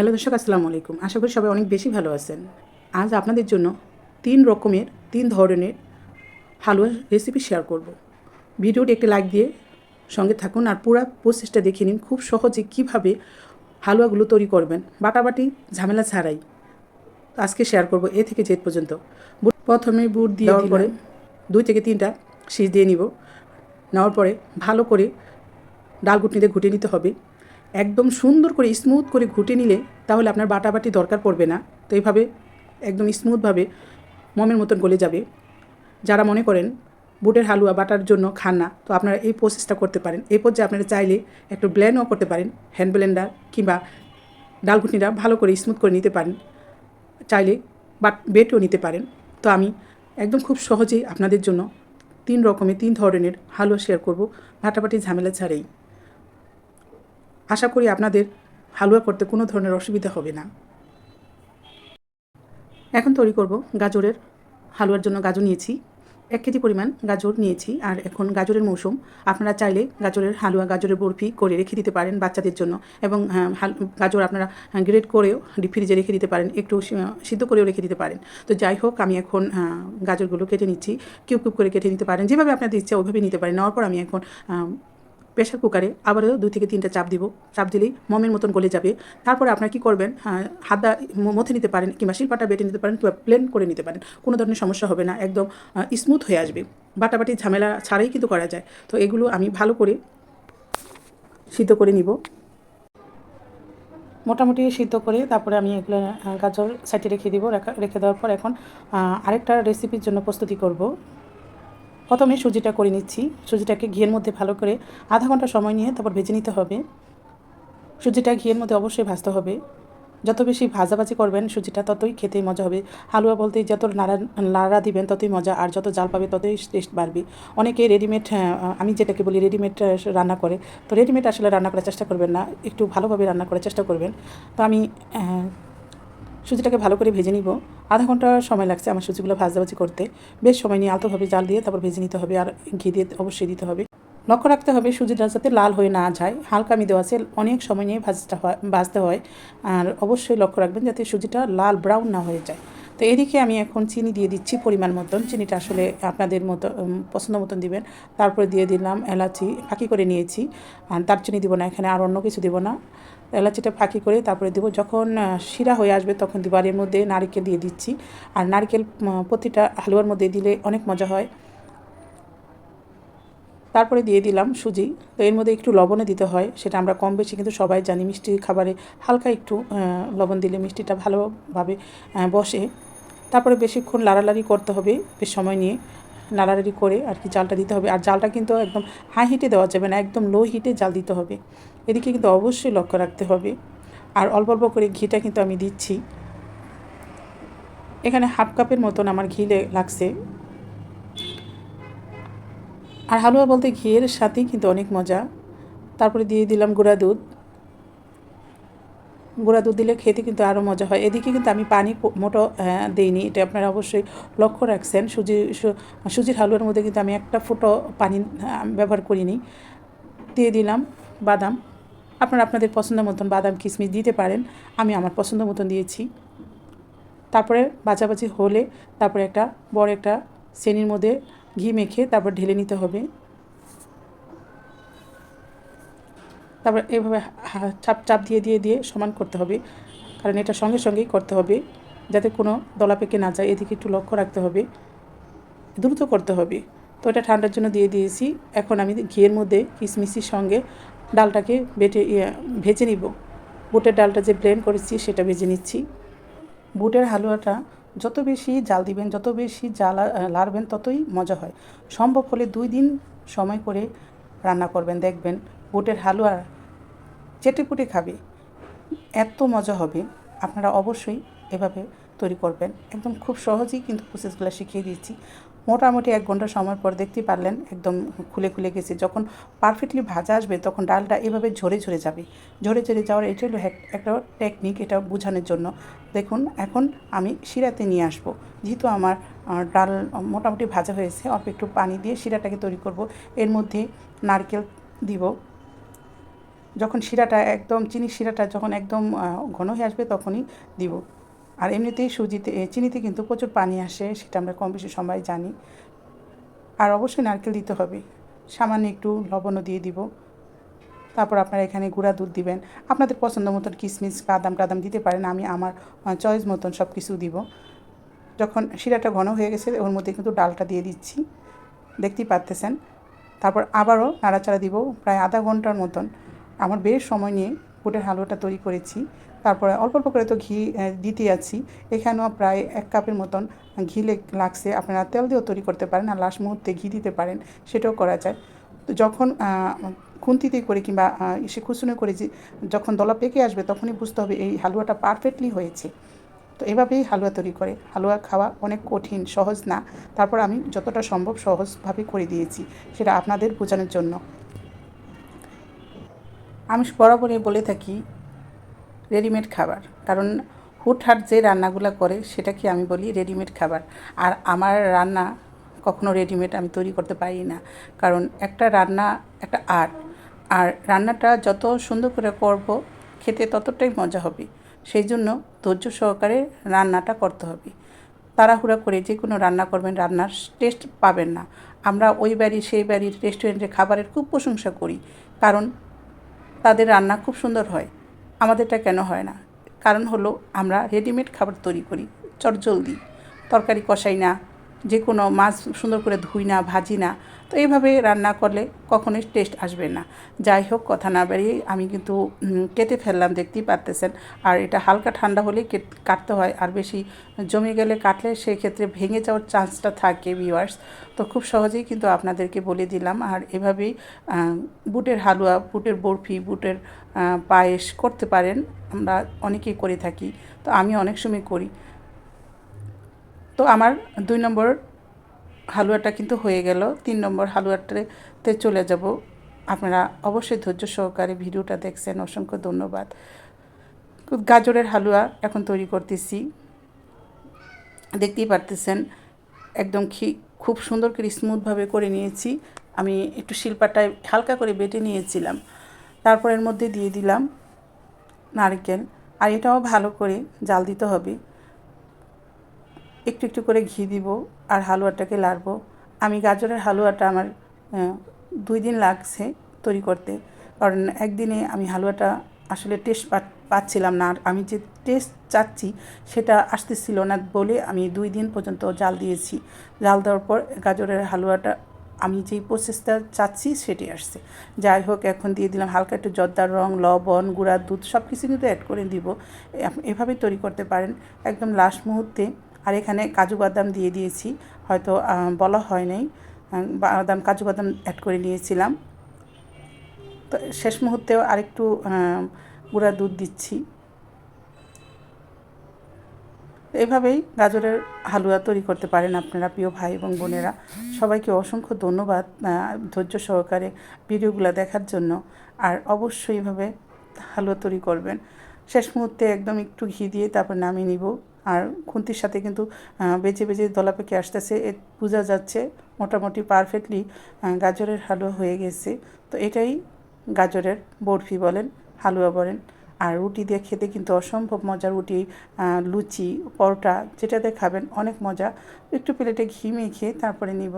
Hello দর্শক আসসালামু আলাইকুম। আশা করি সবাই অনেক বেশি ভালো আছেন। আজ আপনাদের জন্য তিন রকমের তিন ধরনের হালুয়ার রেসিপি শেয়ার করব। ভিডিওটি একটি লাইক দিয়ে সঙ্গে থাকুন আর পুরো প্রসেসটা দেখে নিন খুব সহজে কীভাবে হালুয়াগুলো তৈরি করবেন। বাটাবাটি ঝামেলা ছাড়াই। আজকে শেয়ার করব এ থেকে জেদ পর্যন্ত। বুট প্রথমে বুট দিয়ে দেওয়ার পরে? দুই থেকে তিনটা শীষ দিয়ে নিব। নেওয়ার পরে ভালো করে ডাল ঘুটনিতে ঘুটে নিতে হবে। একদম সুন্দর করে স্মুথ করে ঘুটে নিলে তাহলে আপনার বাটাবাটি দরকার পড়বে না। তো এইভাবে একদম স্মুথভাবে মমের মতন গলে যাবে। যারা মনে করেন বুটের হালুয়া বাটার জন্য খান না, তো আপনারা এই প্রসেসটা করতে পারেন। এই পর্যায়ে আপনারা চাইলে একটু ব্লেন্ডও করতে পারেন হ্যান্ড ব্লেন্ডার কিংবা ডাল ঘুটনিটা ভালো করে স্মুথ করে নিতে পারেন। চাইলে বাট বেটও নিতে পারেন। তো আমি একদম খুব সহজেই আপনাদের জন্য তিন রকমের, তিন ধরনের হালুয়া শেয়ার করব। ভাটাবাটি ঝামেলা ছাড়াই। আশা করি আপনাদের হালুয়া করতে কোনো ধরনের অসুবিধা হবে না। এখন তৈরি করব গাজরের হালুয়ার জন্য গাজর নিয়েছি। এক কেজি পরিমাণ গাজর নিয়েছি আর এখন গাজরের মৌসুম। আপনারা চাইলে গাজরের হালুয়া গাজরের বরফি করে রেখে দিতে পারেন বাচ্চাদের জন্য এবং হ্যাঁ, গাজর আপনারা গ্রেড করেও ডিপ ফ্রিজে রেখে দিতে পারেন একটু সিদ্ধ করেও রেখে দিতে পারেন। তো যাই হোক আমি এখন গাজরগুলো কেটে নিচ্ছি কিউব কিউব করে কেটে নিতে পারেন। যেভাবে আপনাদের ইচ্ছা ওইভাবে নিতে পারেন। নেওয়ার পর আমি এখন প্রেশার কুকারে আবারও দুই থেকে তিনটা চাপ দিব। চাপ দিলেই মমের মতন গলে যাবে। তারপরে আপনারা কী করবেন হাত মথে নিতে পারেন কিংবা শিলপাটা বেটে নিতে পারেন কিংবা প্লেন করে নিতে পারেন, কোনো ধরনের সমস্যা হবে না, একদম স্মুথ হয়ে আসবে। বাটাবাটি ঝামেলা ছাড়াই কিন্তু করা যায়। তো এগুলো আমি ভালো করে সিদ্ধ করে নিব। মোটামুটি সিদ্ধ করে তারপরে আমি এগুলো গাজর সাইডে রেখে দিব। রেখে দেওয়ার পর এখন আরেকটা রেসিপির জন্য প্রস্তুতি করব। প্রথমে সুজিটা করে নিচ্ছি। সুজিটাকে ঘিয়ের মধ্যে ভালো করে আধা ঘণ্টা সময় নিয়ে তারপর ভেজে নিতে হবে। সুজিটা ঘিয়ের মধ্যে অবশ্যই ভাজতে হবে। যত বেশি ভাজাভাজি করবেন সুজিটা, ততই খেতে মজা হবে। হালুয়া বলতে যত নাড়া নাড়া দিবেন, ততই মজা, আর যত জাল পাবে ততই টেস্ট বাড়বে। অনেকে রেডিমেড আমি যেটাকে বলি রেডিমেড রান্না করে। তো রেডিমেড আসলে রান্না করার চেষ্টা করবেন না, একটু ভালোভাবে রান্না করার চেষ্টা করবেন। তো আমি সুজিটাকে ভালো করে ভেজে নিব। আধা ঘণ্টা সময় লাগছে আমার সুজিগুলো ভাজাভাজি করতে। বেশ সময় নিয়ে আলতোভাবে জাল দিয়ে তারপর ভেজে নিতে হবে আর ঘি দিয়ে অবশ্যই দিতে হবে। লক্ষ্য রাখতে হবে সুজিটা যাতে লাল হয়ে না যায়। হালকা আমি দেওয়া আছে, অনেক সময় নিয়ে ভাজটা হয়, ভাজতে হয়। আর অবশ্যই লক্ষ্য রাখবেন যাতে সুজিটা লাল ব্রাউন না হয়ে যায়। তো এদিকে আমি এখন চিনি দিয়ে দিচ্ছি পরিমাণ মতন। চিনিটা আসলে আপনাদের মতো পছন্দ মতন দিবেন। তারপরে দিয়ে দিলাম এলাচি, ফাঁকি করে নিয়েছি। আর তার চিনি দিব না, এখানে আর অন্য কিছু দিব না। এলাচিটা ফাঁকি করে তারপরে দেবো, যখন শিরা হয়ে আসবে তখন দিব আর এর মধ্যে নারিকেল দিয়ে দিচ্ছি। আর নারকেল প্রতিটা হালুয়ার মধ্যে দিলে অনেক মজা হয়। তারপরে দিয়ে দিলাম সুজি। তো এর মধ্যে একটু লবণও দিতে হয়, সেটা আমরা কম বেশি কিন্তু সবাই জানি। মিষ্টি খাবারে হালকা একটু লবণ দিলে মিষ্টিটা ভালোভাবে বসে। তারপরে বেশিক্ষণ লাড়ালাড়ি করতে হবে, বেশ সময় নিয়ে নাড়াড়াড়ি করে আর কি জালটা দিতে হবে। আর জালটা কিন্তু একদম হাই হিটে দেওয়া যাবে না, একদম লো হিটে জাল দিতে হবে। এদিকে কিন্তু অবশ্যই লক্ষ্য রাখতে হবে। আর অল্প অল্প করে ঘিটা কিন্তু আমি দিচ্ছি। এখানে হাফ কাপের মতন আমার ঘি লাগছে। আর হালুয়া বলতে ঘিয়ের সাথেই কিন্তু অনেক মজা। তারপরে দিয়ে দিলাম গুঁড়া দুধ। গুঁড়া দুধ দিলে খেতে কিন্তু আরও মজা হয়। এদিকে কিন্তু আমি পানি মোটো আহ, দেইনি। এটা আপনারা অবশ্যই লক্ষ্য রাখছেন। সুজি সুজির হালুয়ার মধ্যে কিন্তু আমি একটা ফুটো পানি ব্যবহার করিনি। দিয়ে দিলাম বাদাম। আপনারা আপনাদের পছন্দ মতন বাদাম কিশমিশ দিতে পারেন। আমি আমার পছন্দ মতন দিয়েছি। তারপরে বাজাবাজি হলে তারপরে একটা বড় একটা শ্রেণির মধ্যে ঘি মেখে তারপর ঢেলে নিতে হবে। তারপর এভাবে চাপ চাপ দিয়ে দিয়ে দিয়ে সমান করতে হবে। কারণ এটা সঙ্গে সঙ্গেই করতে হবে। যাতে কোনো দলা পেকে না যায় এদিকে একটু লক্ষ্য রাখতে হবে। দ্রুত করতে হবে। তো এটা ঠান্ডার জন্য দিয়ে দিয়েছি। এখন আমি ঘিয়ের মধ্যে কিশমিশির সঙ্গে ডালটাকে বেটে ইয়ে, ভেজে নিব। বুটের ডালটা যে ব্লেন্ড করেছি সেটা ভেজে নিচ্ছি। বুটের হালুয়াটা যত বেশি জাল দিবেন যত বেশি জাল লাড়বেন ততই মজা হয়। সম্ভব হলে দুই দিন সময় করে রান্না করবেন দেখবেন। বুটের হালুয়া চেটেপুটে খাবে। এত মজা হবে। আপনারা অবশ্যই এভাবে তৈরি করবেন। একদম খুব সহজেই কিন্তু প্রসেসগুলো শিখিয়ে দিচ্ছি মোটামুটি এক ঘণ্টা সময় পর দেখতে পারলেন, একদম খুলে খুলে গেছে। যখন পারফেক্টলি ভাজা আসবে, তখন ডালটা এভাবে ঝরে ঝরে যাবে। ঝরে ঝরে যাওয়ার এটা হলো একটা টেকনিক এটা বোঝানোর জন্য। দেখুন, এখন আমি শিরাতে নিয়ে আসব। যেহেতু আমার ডাল মোটামুটি ভাজা হয়েছে, অল্প একটু পানি দিয়ে শিরাটাকে তৈরি করব। এর মধ্যে নারকেল দিব যখন শিরাটা একদম, চিনি শিরাটা যখন একদম ঘন হয়ে আসবে তখনই দিব। আর এমনিতেই সুজিতে চিনিতে কিন্তু প্রচুর পানি আসে, সেটা আমরা কম বেশি সবাই জানি। আর অবশ্যই নারকেল দিতে হবে। সামান্য একটু লবণও দিয়ে দিব। তারপর আপনারা এখানে গুঁড়া দুধ দিবেন। আপনাদের পছন্দ মতন কিশমিশ বাদাম টাদাম দিতে পারেন, আমি আমার চয়েস মতন সব কিছু দিব। যখন শিরাটা ঘন হয়ে গেছে, ওর মধ্যে কিন্তু ডালটা দিয়ে দিচ্ছি। দেখতেই পারতেছেন। তারপর আবারও নাড়াচাড়া দিব প্রায় আধা ঘণ্টার মতন। আমার বেশ সময় নিয়ে বুটের হালুয়াটা তৈরি করেছি। তারপরে অল্প অল্প করে তো ঘি দিতে যাচ্ছি এখানেও প্রায় এক কাপের মতন ঘি লেগ- লাগছে। আপনারা তেল দিয়েও তৈরি করতে পারেন আর লাস্ট মুহূর্তে ঘি দিতে পারেন, সেটাও করা যায়। তো যখন খুন্তিতে করে কিংবা ইসে খুসুনে করে যে, যখন দলা পেকে আসবে তখনই বুঝতে হবে এই হালুয়াটা পারফেক্টলি হয়েছে। তো এভাবেই হালুয়া তৈরি করে। হালুয়া খাওয়া অনেক কঠিন, সহজ না। তারপর আমি যতটা সম্ভব সহজভাবে করে দিয়েছি, সেটা আপনাদের বোঝানোর জন্য। আমি বরাবরই বলে থাকি রেডিমেড খাবার। কারণ হুটহাট যে রান্নাগুলো করে, সেটাকে আমি বলি রেডিমেড খাবার। আর আমার রান্না কখনো রেডিমেড আমি তৈরি করতে পারি না। কারণ একটা রান্না, একটা আর্ট। আর রান্নাটা যত সুন্দর করে করব, খেতে ততটাই মজা হবে। সেই জন্য ধৈর্য সহকারে রান্নাটা করতে হবে। তাড়াহুড়া করে যে কোনো রান্না করবেন, রান্নার টেস্ট পাবেন না। আমরা ওই বাড়ি সেই বাড়ির রেস্টুরেন্টের খাবারের খুব প্রশংসা করি। কারণ তাদের রান্না খুব সুন্দর হয়। আমাদেরটা কেন হয় না? কারণ হলো আমরা রেডিমেড খাবার তৈরি করি চটজলদি তরকারি কষাই না যে কোনো মাছ সুন্দর করে ধুই না, ভাজি না, তো এইভাবে রান্না করলে কখনোই টেস্ট আসবে না। যাই হোক, কথা না বেরিয়ে আমি কিন্তু কেটে ফেললাম, দেখতেই পারতেছেন। আর এটা হালকা ঠান্ডা হলেই কেট- কাটতে হয়। আর বেশি জমে গেলে কাটলে সেই ক্ষেত্রে ভেঙে যাওয়ার চান্সটা থাকে ভিউয়ার্স তো খুব সহজেই কিন্তু আপনাদেরকে বলে দিলাম। আর এভাবেই বুটের হালুয়া, বুটের বরফি, বুটের পায়েস করতে পারেন। আমরা অনেকেই করে থাকি। তো আমি অনেক সময় করি। তো আমার দুই নম্বর হালুয়াটা কিন্তু হয়ে গেল। তিন নম্বর হালুয়াটাতে চলে যাব। আপনারা অবশ্যই ধৈর্য সহকারে ভিডিওটা দেখছেন। অসংখ্য ধন্যবাদ। গাজরের হালুয়া এখন তৈরি করতেছি। দেখতেই পারতেছেন, একদম খি, খুব সুন্দর করে স্মুথভাবে করে নিয়েছি। আমি একটু শিল্পাটায় হালকা করে বেটে নিয়েছিলাম। তারপর এর মধ্যে দিয়ে দিলাম নারকেল। আর এটাও ভালো করে জাল দিতে হবে। একটু একটু করে ঘি দিব আর হালুয়াটাকে লাড়বো। আমি গাজরের হালুয়াটা আমার দুই দিন লাগছে তৈরি করতে। কারণ একদিনে আমি হালুয়াটা আসলে টেস্ট পাচ্ছিলাম না। আর আমি যে টেস্ট চাচ্ছি সেটা আসতেছিল না বলে আমি দুই দিন পর্যন্ত জাল দিয়েছি। জাল দেওয়ার পর গাজরের হালুয়াটা আমি যেই প্রসেসটা চাচ্ছি সেটি আসছে। যাই হোক, এখন দিয়ে দিলাম হালকা একটু জর্দার রং, লবণ, গুঁড়া, দুধ সব কিছু কিন্তু অ্যাড করে দিব। এভাবে তৈরি করতে পারেন। একদম লাস্ট মুহূর্তে আর এখানে কাজু বাদাম দিয়ে দিয়েছি। হয়তো বলা হয় নাই। বাদাম, কাজু বাদাম অ্যাড করে নিয়েছিলাম। তো শেষ মুহূর্তেও আরেকটু গুঁড়া দুধ দিচ্ছি। এভাবেই গাজরের হালুয়া তৈরি করতে পারেন আপনারা প্রিয় ভাই এবং বোনেরা। সবাইকে অসংখ্য ধন্যবাদ ধৈর্য সহকারে ভিডিওগুলো দেখার জন্য। আর অবশ্যই এভাবে হালুয়া তৈরি করবেন। শেষ মুহূর্তে একদম একটু ঘি দিয়ে তারপর নামিয়ে নিব। আর খুন্তির সাথে কিন্তু বেঁচে বেঁচে দলা পেকে আসতেছে। বোঝা যাচ্ছে মোটামুটি পারফেক্টলি গাজরের হালুয়া হয়ে গেছে। তো এটাই গাজরের বরফি বলেন, হালুয়া বলেন। আর রুটি দিয়ে খেতে কিন্তু অসম্ভব মজা। রুটি লুচি, পরোটা যেটাতে খাবেন অনেক মজা। একটু প্লেটে ঘি মেখে তারপরে নিব।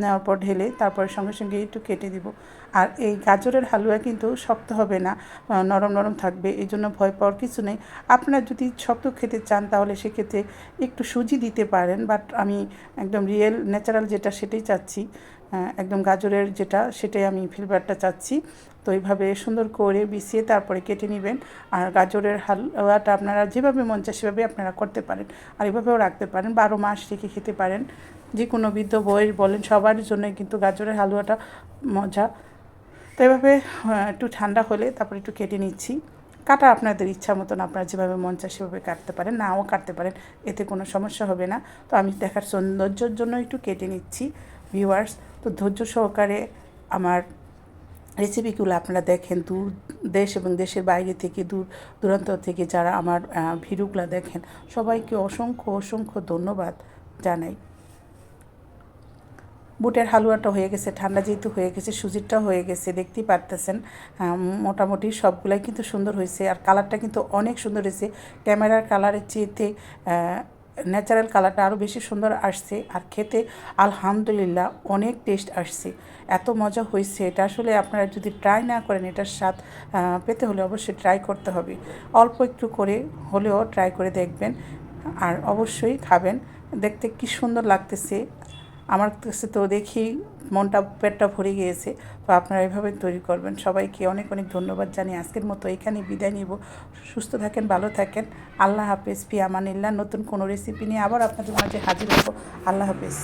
নেওয়ার পর ঢেলে তারপরে সঙ্গে সঙ্গে একটু কেটে দিব। আর এই গাজরের হালুয়া কিন্তু শক্ত হবে না নরম নরম থাকবে, এই জন্য ভয় পাওয়ার কিছু নেই। আপনারা যদি শক্ত খেতে চান তাহলে সেক্ষেত্রে একটু সুজি দিতে পারেন বাট আমি একদম রিয়েল ন্যাচারাল যেটা সেটাই চাচ্ছি। একদম গাজরের যেটা, সেটাই আমি ফ্লেভারটা চাচ্ছি। তো এইভাবে সুন্দর করে বিছিয়ে তারপরে কেটে নেবেন। আর গাজরের হালুয়াটা আপনারা যেভাবে মন চায় সেভাবে আপনারা করতে পারেন। আর এভাবেও রাখতে পারেন বারো মাস রেখে খেতে পারেন। যে কোনো বৃদ্ধ বয়স বলেন, সবার জন্য কিন্তু গাজরের হালুয়াটা মজা। তো এভাবে একটু ঠান্ডা হলে তারপরে একটু কেটে নিচ্ছি। কাটা আপনাদের ইচ্ছা মতন আপনারা যেভাবে মন চায় সেভাবে কাটতে পারেন, নাও কাটতে পারেন, এতে কোনো সমস্যা হবে না। তো আমি দেখার সৌন্দর্যের জন্য একটু কেটে নিচ্ছি ভিউয়ার্স তো ধৈর্য সহকারে আমার রেসিপিগুলো আপনারা দেখেন, দূর দেশ এবং দেশের বাইরে থেকে, দূর দূরান্ত থেকে যারা আমার ভিডিওগুলো দেখেন, সবাইকে অসংখ্য অসংখ্য ধন্যবাদ জানাই। বুটের হালুয়াটা হয়ে গেছে, ঠান্ডা যেহেতু হয়ে গেছে, সুজিরটাও হয়ে গেছে, দেখতেই পারতেছেন। মোটামুটি সবগুলাই কিন্তু সুন্দর হয়েছে আর কালারটা কিন্তু অনেক সুন্দর হয়েছে। ক্যামেরার কালারের চেয়েতে ন্যাচারাল কালারটা আরও বেশি সুন্দর আসছে আর খেতে আলহামদুলিল্লাহ অনেক টেস্ট আসছে। এত মজা হয়েছে, এটা আসলে আপনারা যদি ট্রাই না করেন, এটার স্বাদ পেতে হলে অবশ্যই ট্রাই করতে হবে। অল্প একটু করে হলেও ট্রাই করে দেখবেন আর অবশ্যই খাবেন। দেখতে কি সুন্দর লাগতেছে আমার কাছে তো দেখি মনটা পেটটা ভরে গিয়েছে, তো আপনারা এভাবে তৈরি করবেন। সবাইকে অনেক অনেক ধন্যবাদ জানিয়ে আজকের মতো এখানে বিদায় নিব। সুস্থ থাকেন, ভালো থাকেন। আল্লাহ হাফেজ। পি আমানিল্লাহ নতুন কোনো রেসিপি নিয়ে আবার আপনাদের মাঝে হাজির হব। আল্লাহ হাফেজ।